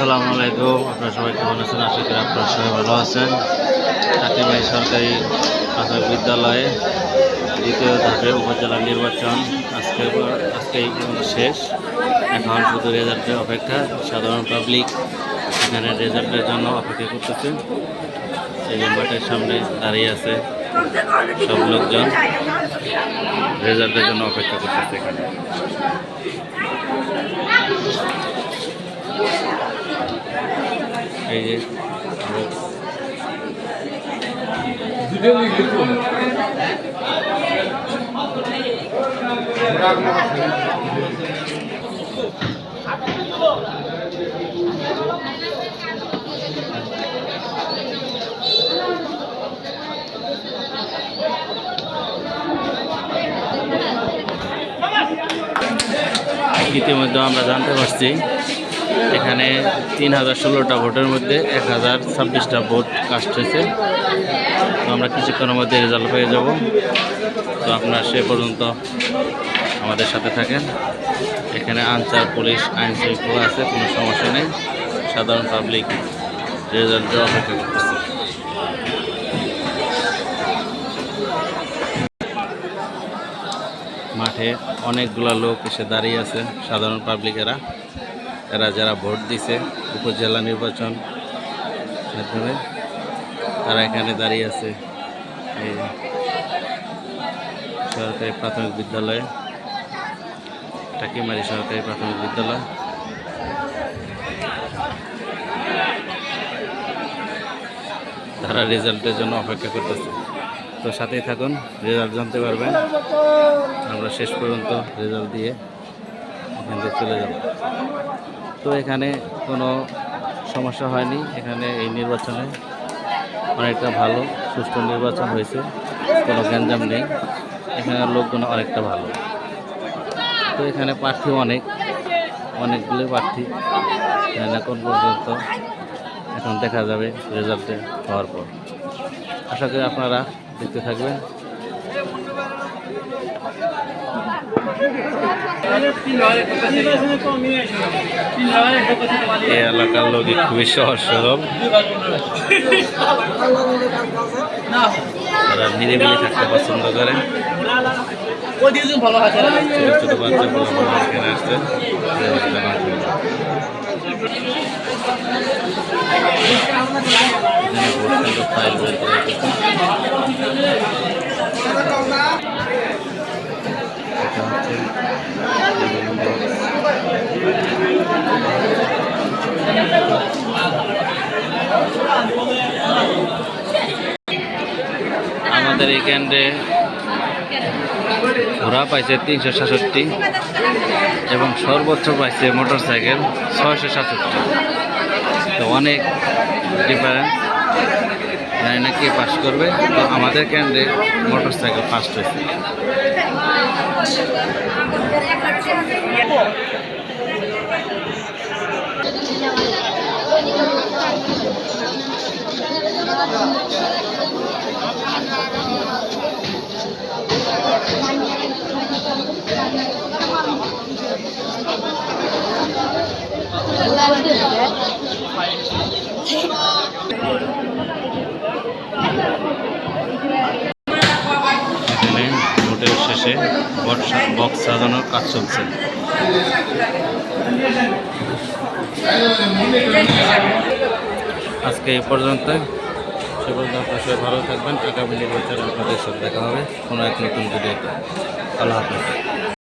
আসসালামু আলাইকুম। আপনারা সবাই কেমন আছেন? আশা করি আপনারা সবাই ভালো আছেন। চাকরিবাড়ি সরকারি প্রাথমিক বিদ্যালয়ে দ্বিতীয় ধাপে উপজেলা নির্বাচন আজকে আজকে শেষ। এখন শুধু রেজাল্টের অপেক্ষা। সাধারণ পাবলিক এখানে রেজাল্টের জন্য অপেক্ষা করতেছে। এই যে সামনে দাঁড়িয়ে আছে সব লোকজন। রেজাল্টের জন্য অপেক্ষা করতেছে এখানে। এই যে ইতিমধ্যে আমরা জানতে পারছি এখানে তিন হাজার ষোলোটা ভোটের মধ্যে এক হাজার ছাব্বিশটা ভোট কাস্ট হয়েছে। তো আমরা কিছুক্ষণের মধ্যে রেজাল্ট পেয়ে যাব। তো আপনারা সে পর্যন্ত আমাদের সাথে থাকেন। এখানে আনসার পুলিশ আইন শৃঙ্খলা আছে, কোনো সমস্যা নেই। সাধারণ পাবলিক রেজাল্ট অপেক্ষা করতেছে। মাঠে অনেকগুলা লোক এসে দাঁড়িয়ে আছে, সাধারণ পাবলিকেরা এরা যারা ভোট দিছে, উপজেলা নির্বাচন মাধ্যমে, তারা এখানে দাঁড়িয়ে আছে এই সরকারি প্রাথমিক বিদ্যালয়ে, টাকিমারি সরকারি প্রাথমিক বিদ্যালয়। তারা রেজাল্টের জন্য অপেক্ষা করতেছে। তো সাথেই থাকুন, রেজাল্ট জানতে পারবেন। আমরা শেষ পর্যন্ত রেজাল্ট দিয়ে এখান থেকে চলে যাব। তো এখানে কোনো সমস্যা হয়নি। এখানে এই নির্বাচনে অনেকটা ভালো, সুষ্ঠু নির্বাচন হয়েছে। কোনো গ্যাঞ্জাম নেই। এখানে লোকগুলো অনেকটা ভালো। তো এখানে প্রার্থী অনেক। অনেকগুলো প্রার্থী। এখন পর্যন্ত এখন দেখা যাবে রেজাল্টে হওয়ার পর। আশা করি আপনারা দেখতে থাকবেন। এই এলাকার লোক খুবই সহজ সরল তারা নিরিবিলি থাকতে পছন্দ করে। ছোট ফাইল বের করে কেন্দ্রে ঘোড়া পাইছে তিনশো সাতষট্টি এবং সর্বোচ্চ পাইছে মোটর সাইকেল ছয়শো সাতষট্টি। তো অনেক ডিফারেন্স জানি না কে পাস করবে, তো আমাদের কেন্দ্রে মোটর সাইকেল ফার্স্ট হয়েছে। এখানে ভোটের শেষে বক্স সাজানোর কাজ চলছে। আজকে এই পর্যন্ত সে পর্যন্ত আপনার সবাই ভালো থাকবেন। আগামী নির্বাচনে আপনাদের সাথে দেখা হবে। কোনো এক নতুন ভিডিওতে। আল্লাহ হাফেজ।